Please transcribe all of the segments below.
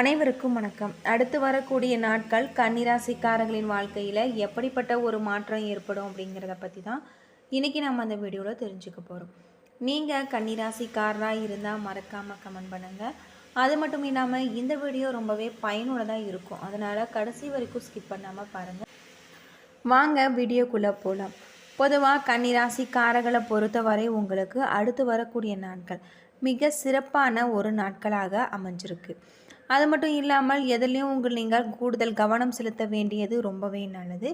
அனைவருக்கும் வணக்கம். அடுத்து வரக்கூடிய நாட்கள் கன்னிராசிக்காரர்களின் வாழ்க்கையில் எப்படிப்பட்ட ஒரு மாற்றம் ஏற்படும் அப்படிங்கிறத பற்றி தான் இன்றைக்கி நம்ம அந்த வீடியோவில் தெரிஞ்சுக்க போகிறோம் நீங்கள் கன்னிராசிக்காரராக இருந்தால் மறக்காமல் கமெண்ட் பண்ணுங்கள் அது மட்டும் இல்லாமல் இந்த வீடியோ ரொம்பவே பயனுள்ளதாக இருக்கும். அதனால் கடைசி வரைக்கும் ஸ்கிப் பண்ணாமல் பாருங்கள் வாங்க வீடியோக்குள்ளே போகலாம் பொதுவாக கன்னிராசிக்காரர்களை பொறுத்தவரை உங்களுக்கு அடுத்து வரக்கூடிய நாட்கள் மிக சிறப்பான ஒரு நாட்களாக அமைஞ்சிருக்கு. அது மட்டும் இல்லாமல் எதுலேயும் உங்கள் நீங்கள் கூடுதல் கவனம் செலுத்த வேண்டியது ரொம்பவே நல்லது.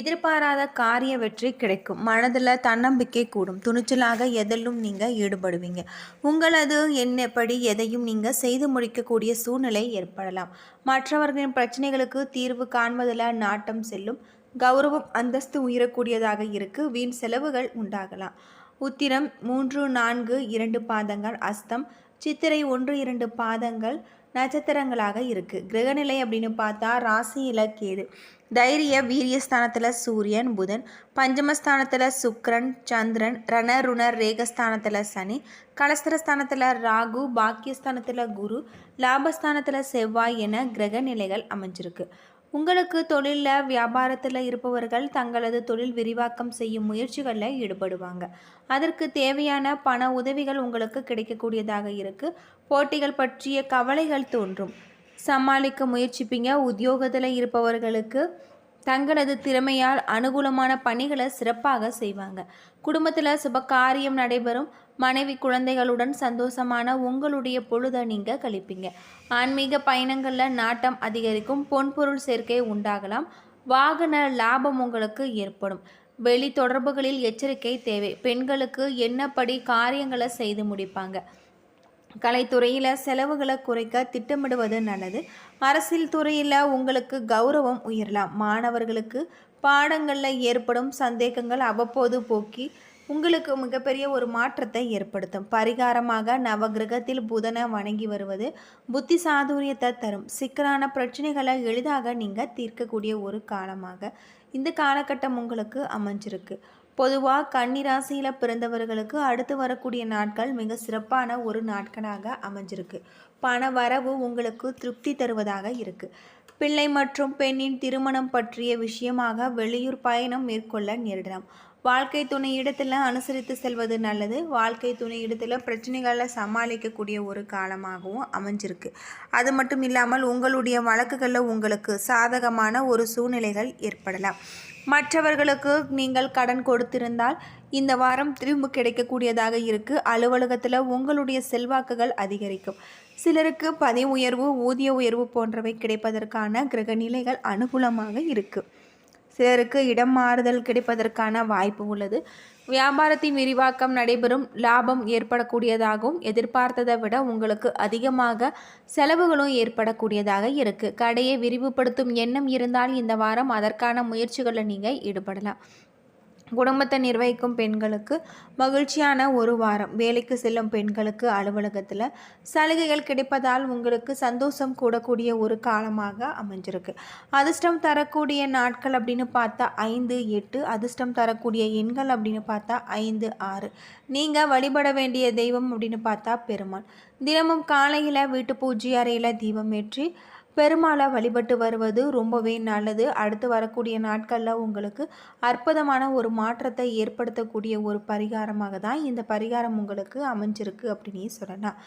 எதிர்பாராத காரிய வெற்றி கிடைக்கும். மனதில் தன்னம்பிக்கை கூடும். துணிச்சலாக எதிலும் நீங்கள் ஈடுபடுவீங்க. உங்களது என்னப்படி எதையும் நீங்கள் செய்து முடிக்கக்கூடிய சூழ்நிலை ஏற்படலாம். மற்றவர்களின் பிரச்சனைகளுக்கு தீர்வு காண்பதில் நாட்டம் செல்லும். கௌரவம் அந்தஸ்து உயரக்கூடியதாக இருக்கு. வீண் செலவுகள் உண்டாகலாம். உத்திரம் மூன்று நான்கு இரண்டு பாதங்கள். அஸ்தம் சித்திரை ஒன்று இரண்டு பாதங்கள். நட்சத்திரங்களாக இருக்குது கிரகநிலை அப்படின்னு பார்த்தா ராசி இலக்கேது தைரிய வீரியஸ்தானத்தில் சூரியன் புதன் பஞ்சமஸ்தானத்தில் சுக்ரன் சந்திரன் ரண ருணர் ரேகஸ்தானத்தில் சனி கலஸ்திரஸ்தானத்தில் ராகு பாக்கியஸ்தானத்தில் குரு லாபஸ்தானத்தில் செவ்வாய் என கிரக நிலைகள் அமைஞ்சிருக்கு. உங்களுக்கு தொழிலில் வியாபாரத்தில் இருப்பவர்கள் தங்களது தொழில் விரிவாக்கம் செய்யும் முயற்சிகளில் ஈடுபடுவாங்க. அதற்கு தேவையான பண உதவிகள் உங்களுக்கு கிடைக்கக்கூடியதாக இருக்குது போட்டிகள் பற்றிய கவலைகள் தோன்றும். சமாளிக்க முயற்சிப்பீங்க. உத்தியோகத்தில் இருப்பவர்களுக்கு தங்களது திறமையால் அனுகூலமான பணிகளை சிறப்பாக செய்வாங்க. குடும்பத்தில் சுப காரியம் நடைபெறும். மனைவி குழந்தைகளுடன் சந்தோஷமான உங்களுடைய பொழுதை நீங்கள் கழிப்பீங்க. ஆன்மீக பயணங்களில் நாட்டம் அதிகரிக்கும். பொன்பொருள் சேர்க்கை உண்டாகலாம். வாகன லாபம் உங்களுக்கு ஏற்படும். வெளி தொடர்புகளில் எச்சரிக்கை தேவை. பெண்களுக்கு என்னப்படி காரியங்களை செய்து முடிப்பாங்க? கலைத்துறையில் செலவுகளை குறைக்க திட்டமிடுவது நல்லது. அரசியல் துறையில் உங்களுக்கு கௌரவம் உயரலாம். மாணவர்களுக்கு பாடங்களில் ஏற்படும் சந்தேகங்கள் அவ்வப்போது போக்கி உங்களுக்கு மிகப்பெரிய ஒரு மாற்றத்தை ஏற்படுத்தும். பரிகாரமாக நவகிரகத்தில் புதனை வணங்கி வருவது புத்தி சாதுரியத்தை தரும். சிக்கலான பிரச்சனைகளை எளிதாக நீங்கள் தீர்க்கக்கூடிய ஒரு காலமாக இந்த காலகட்டம் உங்களுக்கு அமைஞ்சிருக்கு. பொதுவாக கன்னிராசியில் பிறந்தவர்களுக்கு அடுத்து வரக்கூடிய நாட்கள் மிக சிறப்பான ஒரு நாட்களாக அமைஞ்சிருக்கு. பண வரவு உங்களுக்கு திருப்தி தருவதாக இருக்குது பிள்ளை மற்றும் பெண்ணின் திருமணம் பற்றிய விஷயமாக வெளியூர் பயணம் மேற்கொள்ள நேரிடலாம். வாழ்க்கை துணை இடத்துல அனுசரித்து செல்வது நல்லது. வாழ்க்கை துணை இடத்துல பிரச்சனைகளை சமாளிக்கக்கூடிய ஒரு காலமாகவும் அமைஞ்சிருக்கு. அது மட்டும் இல்லாமல் உங்களுடைய வழக்குகளில் உங்களுக்கு சாதகமான ஒரு சூழ்நிலைகள் ஏற்படலாம். மற்றவர்களுக்கு நீங்கள் கடன் கொடுத்திருந்தால் இந்த வாரம் திரும்ப கிடைக்கக்கூடியதாக இருக்குது அலுவலகத்தில் உங்களுடைய செல்வாக்குகள் அதிகரிக்கும். சிலருக்கு பதவி உயர்வு ஊதிய உயர்வு போன்றவை கிடைப்பதற்கான கிரக நிலைகள் அனுகூலமாக இருக்குது சிலருக்கு இடம் மாறுதல் கிடைப்பதற்கான வாய்ப்பு உள்ளது. வியாபாரத்தின் விரிவாக்கம் நடைபெறும். லாபம் ஏற்படக்கூடியதாகவும் எதிர்பார்த்ததை விட உங்களுக்கு அதிகமாக செலவுகளும் ஏற்படக்கூடியதாக இருக்குது கடையை விரிவுபடுத்தும் எண்ணம் இருந்தால் இந்த வாரம் அதற்கான முயற்சிகளில் நீங்கள் ஈடுபடலாம். குடும்பத்தை நிர்வகிக்கும் பெண்களுக்கு மகிழ்ச்சியான ஒரு வாரம். வேலைக்கு செல்லும் பெண்களுக்கு அலுவலகத்தில் சலுகைகள் கிடைப்பதால் உங்களுக்கு சந்தோஷம் கூடக்கூடிய ஒரு காலமாக அமைஞ்சிருக்கு. அதிர்ஷ்டம் தரக்கூடிய நாட்கள் அப்படின்னு பார்த்தா ஐந்து எட்டு. அதிர்ஷ்டம் தரக்கூடிய எண்கள் அப்படின்னு பார்த்தா ஐந்து ஆறு. நீங்கள் வழிபட வேண்டிய தெய்வம் அப்படின்னு பார்த்தா பெருமாள். தினமும் காலையில் வீட்டு பூஜை அறையில் தீபம் ஏற்றி பெருமாளை வழிபட்டு வருவது ரொம்பவே நல்லது. அடுத்து வரக்கூடிய நாட்களில் உங்களுக்கு அற்புதமான ஒரு மாற்றத்தை ஏற்படுத்தக்கூடிய ஒரு பரிகாரமாக தான் இந்த பரிகாரம் உங்களுக்கு அமைஞ்சிருக்கு அப்படின்னு சொல்லலாம்.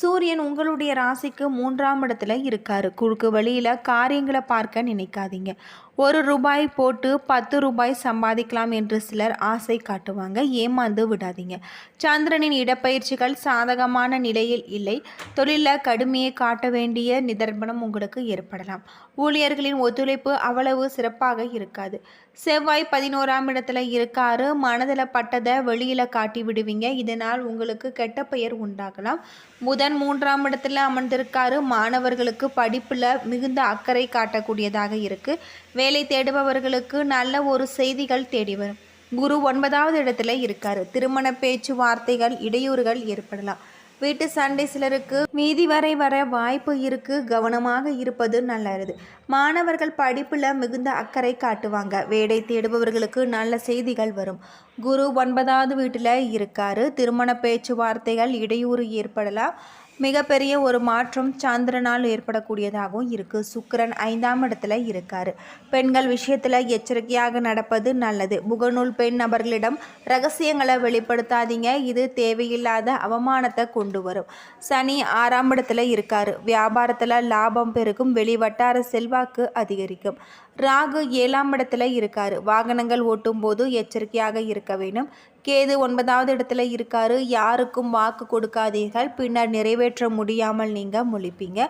சூரியன் உங்களுடைய ராசிக்கு மூன்றாம் இடத்துல இருக்காரு. குறுக்கு வழியில் காரியங்களை பார்க்க நினைக்காதீங்க. ஒரு ரூபாய் போட்டு பத்து ரூபாய் சம்பாதிக்கலாம் என்று சிலர் ஆசை காட்டுவாங்க. ஏமாந்து விடாதீங்க. சந்திரனின் இடப்பயிற்சிகள் சாதகமான நிலையில் இல்லை. தொழிலில் கடுமையை காட்ட வேண்டிய நிதர்பனம் உங்களுக்கு ஏற்படலாம். ஊழியர்களின் ஒத்துழைப்பு அவ்வளவு சிறப்பாக இருக்காது. செவ்வாய் பதினோராம் இடத்துல இருக்காரு. மனதில் பட்டதை வெளியில் காட்டி விடுவீங்க. இதனால் உங்களுக்கு கெட்ட பெயர் உண்டாகலாம். புதன் மூன்றாம் இடத்துல அமர்ந்திருக்காரு. மாணவர்களுக்கு படிப்பில் மிகுந்த அக்கறை காட்டக்கூடியதாக இருக்குது வேலை தேடுபவர்களுக்கு நல்ல ஒரு செய்திகள் தேடி வரும். குரு ஒன்பதாவது இடத்துல இருக்காரு. திருமண பேச்சுவார்த்தைகள் இடையூறுகள் ஏற்படலாம். வீட்டு சண்டை சிலருக்கு மீதி வரை வர வாய்ப்பு இருக்கு. கவனமாக இருப்பது நல்லது. மாணவர்கள் படிப்பில் மிகுந்த அக்கறை காட்டுவாங்க. வேடை தேடுபவர்களுக்கு நல்ல செய்திகள் வரும். குரு ஒன்பதாவது வீட்டில் இருக்காரு. திருமண பேச்சுவார்த்தைகள் இடையூறு ஏற்படலாம். மிகப்பெரிய ஒரு மாற்றம் சந்திரனால் ஏற்படக்கூடியதாகவும் இருக்குது சுக்கிரன் ஐந்தாம் இடத்துல இருக்கார். பெண்கள் விஷயத்தில் எச்சரிக்கையாக நடப்பது நல்லது. முகநூல் பெண் நபர்களிடம் ரகசியங்களை வெளிப்படுத்தாதீங்க. இது தேவையில்லாத அவமானத்தை கொண்டு வரும். சனி ஆறாம் இடத்துல இருக்கார். வியாபாரத்தில் லாபம் பெருகும். வெளிவட்டார செல்வாக்கு அதிகரிக்கும். ராகு ஏழாம் இடத்துல இருக்கார். வாகனங்கள் ஓட்டும் போது எச்சரிக்கையாக இருக்க வேண்டும். கேது ஒன்பதாவது இடத்துல இருக்காரு. யாருக்கும் வாக்கு கொடுக்காதீர்கள். பின்னர் நிறைவேற்ற முடியாமல் நீங்கள் முழிப்பீங்க.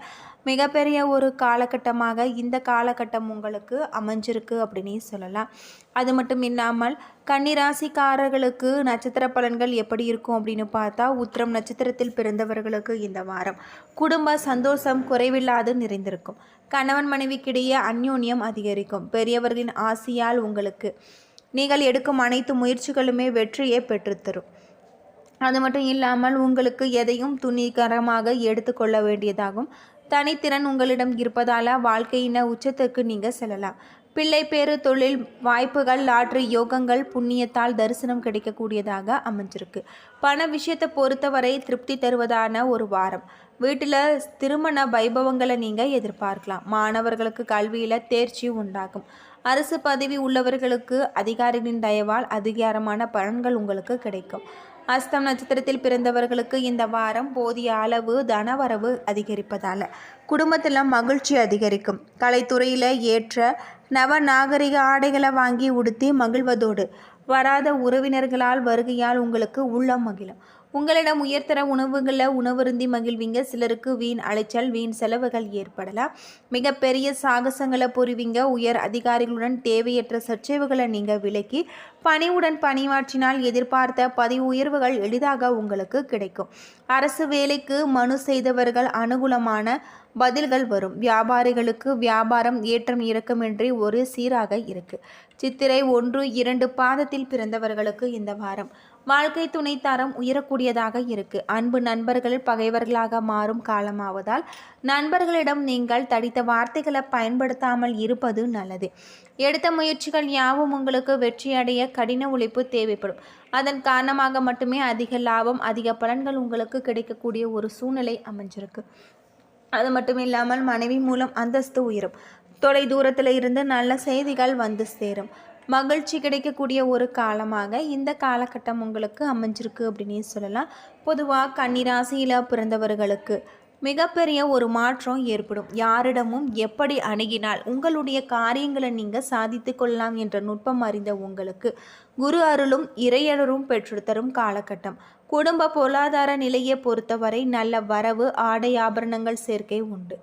மிகப்பெரிய ஒரு காலகட்டமாக இந்த காலகட்டம் உங்களுக்கு அமைஞ்சிருக்கு அப்படின்னு சொல்லலாம். அது மட்டும் இல்லாமல் கன்னிராசிக்காரர்களுக்கு நட்சத்திர பலன்கள் எப்படி இருக்கும் அப்படின்னு பார்த்தா உத்திரம் நட்சத்திரத்தில் பிறந்தவர்களுக்கு இந்த வாரம் குடும்ப சந்தோஷம் குறைவில்லாது நிறைந்திருக்கும். கணவன் மனைவிக்கிடையே அந்யோன்யம் அதிகரிக்கும். பெரியவர்களின் ஆசையால் உங்களுக்கு நீங்கள் எடுக்கும் அனைத்து முயற்சிகளுமே வெற்றியை பெற்றுத்தரும். அது மட்டும் இல்லாமல் உங்களுக்கு எதையும் துணிகரமாக எடுத்துக்கொள்ள வேண்டியதாகும். தனித்திறன் உங்களிடம் இருப்பதால் வாழ்க்கையின உச்சத்துக்கு நீங்கள் செல்லலாம். பிள்ளை பேரு தொழில் வாய்ப்புகள் லாட்ரி யோகங்கள் புண்ணியத்தால் தரிசனம் கிடைக்கக்கூடியதாக அமைஞ்சிருக்கு. பண விஷயத்தை பொறுத்தவரை திருப்தி தருவதான ஒரு வாரம். வீட்டில் திருமண வைபவங்களை நீங்கள் எதிர்பார்க்கலாம். மாணவர்களுக்கு கல்வியில் தேர்ச்சி உண்டாகும். அரசு பதவி உள்ளவர்களுக்கு அதிகாரிகளின் தயவால் அதிகாரமான பலன்கள் உங்களுக்கு கிடைக்கும். அஸ்தம் நட்சத்திரத்தில் பிறந்தவர்களுக்கு இந்த வாரம் போதிய அளவு தனவரவு அதிகரிப்பதால் குடும்பத்தில் மகிழ்ச்சி அதிகரிக்கும். கலைத்துறையில் ஏற்ற நவ நாகரிக ஆடைகளை வாங்கி உடுத்தி மகிழ்வதோடு வராத உறவினர்களால் வருகையால் உங்களுக்கு உள்ளம் மகிழும். உங்களிடம் உயர்தர உணவுகளில் உணவருந்தி மகிழ்வீங்க. சிலருக்கு வீண் அலைச்சல் வீண் செலவுகள் ஏற்படலாம். மிகப்பெரிய சாகசங்களை புரிவீங்க உயர் அதிகாரிகளுடன் தேவையற்ற சர்ச்சைவுகளை நீங்கள் விலக்கி பணிவுடன் பணியாற்றினால் எதிர்பார்த்த பதிவு உயர்வுகள் எளிதாக உங்களுக்கு கிடைக்கும். அரசு வேலைக்கு மனு செய்தவர்கள் அனுகூலமான பதில்கள் வரும். வியாபாரிகளுக்கு வியாபாரம் ஏற்றம் இறக்கமின்றி ஒரு சீராக இருக்கு. சித்திரை ஒன்று இரண்டு பாதத்தில் பிறந்தவர்களுக்கு இந்த வாரம் வாழ்க்கை துணை தரம் உயரக்கூடியதாக இருக்கு. அன்பு நண்பர்கள் பகைவர்களாக மாறும் காலமாவதால் நண்பர்களிடம் நீங்கள் தடித்த வார்த்தைகளை பயன்படுத்தாமல் இருப்பது நல்லது. எடுத்த முயற்சிகள் யாவும் உங்களுக்கு வெற்றியடைய கடின உழைப்பு தேவைப்படும். அதன் காரணமாக மட்டுமே அதிக லாபம் அதிக பலன்கள் உங்களுக்கு கிடைக்கக்கூடிய ஒரு சூழ்நிலை அமைஞ்சிருக்கு. அது மட்டும் இல்லாமல் மனைவி மூலம் அந்தஸ்து உயரும். தொலை தூரத்தில் இருந்து நல்ல செய்திகள் வந்து சேரும். மகிழ்ச்சி கிடைக்கக்கூடிய ஒரு காலமாக இந்த காலகட்டம் உங்களுக்கு அமைஞ்சிருக்கு அப்படின்னு சொல்லலாம். பொதுவாக கன்னிராசியில் பிறந்தவர்களுக்கு மிகப்பெரிய ஒரு மாற்றம் ஏற்படும். யாரிடமும் எப்படி அணுகினால் உங்களுடைய காரியங்களை நீங்கள் சாதித்து கொள்ளலாம் என்ற நுட்பம் அறிந்த உங்களுக்கு குரு அருளும் இறையருளும் பெற்றுத்தரும் காலகட்டம். குடும்ப பொருளாதார நிலையை பொறுத்தவரை நல்ல வரவு ஆடை ஆபரணங்கள் சேர்க்கை உண்டு.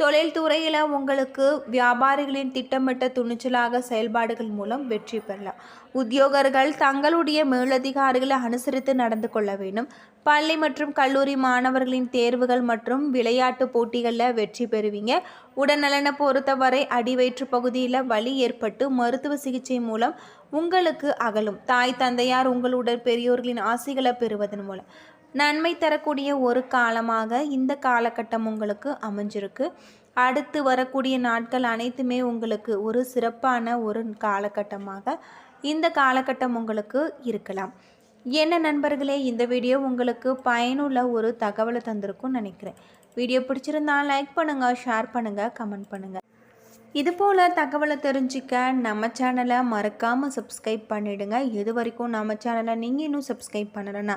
தொழில்துறையில் உங்களுக்கு வியாபாரிகளின் திட்டமிட்ட துணிச்சலாக செயல்பாடுகள் மூலம் வெற்றி பெறலாம். உத்தியோகர்கள் தங்களுடைய மேலதிகாரிகளை அனுசரித்து நடந்து கொள்ள வேண்டும். பள்ளி மற்றும் கல்லூரி மாணவர்களின் தேர்வுகள் மற்றும் விளையாட்டு போட்டிகளில் வெற்றி பெறுவீங்க. உடல்நலனை பொறுத்தவரை அடிவயிற்று பகுதியில் வலி ஏற்பட்டு மருத்துவ சிகிச்சை மூலம் உங்களுக்கு அகலும். தாய் தந்தையார் உங்களுடன் பெரியோர்களின் ஆசைகளை பெறுவதன் மூலம். நன்மை தரக்கூடிய ஒரு காலமாக இந்த காலகட்டம் உங்களுக்கு அமைஞ்சிருக்கு. அடுத்து வரக்கூடிய நாட்கள் அனைத்துமே உங்களுக்கு ஒரு சிறப்பான ஒரு காலகட்டமாக இந்த காலகட்டம் உங்களுக்கு இருக்கலாம். என்ன நண்பர்களே இந்த வீடியோ உங்களுக்கு பயனுள்ள ஒரு தகவலை தந்திருக்கும்னு நினைக்கிறேன். வீடியோ பிடிச்சிருந்தா லைக் பண்ணுங்கள் ஷேர் பண்ணுங்கள் கமெண்ட் பண்ணுங்கள் இதுபோல் தகவலை தெரிஞ்சிக்க நம்ம சேனலை மறக்காமல் சப்ஸ்கிரைப் பண்ணிவிடுங்க இது வரைக்கும் நம்ம சேனலை நீங்கள் இன்னும் சப்ஸ்கிரைப் பண்ணலைன்னா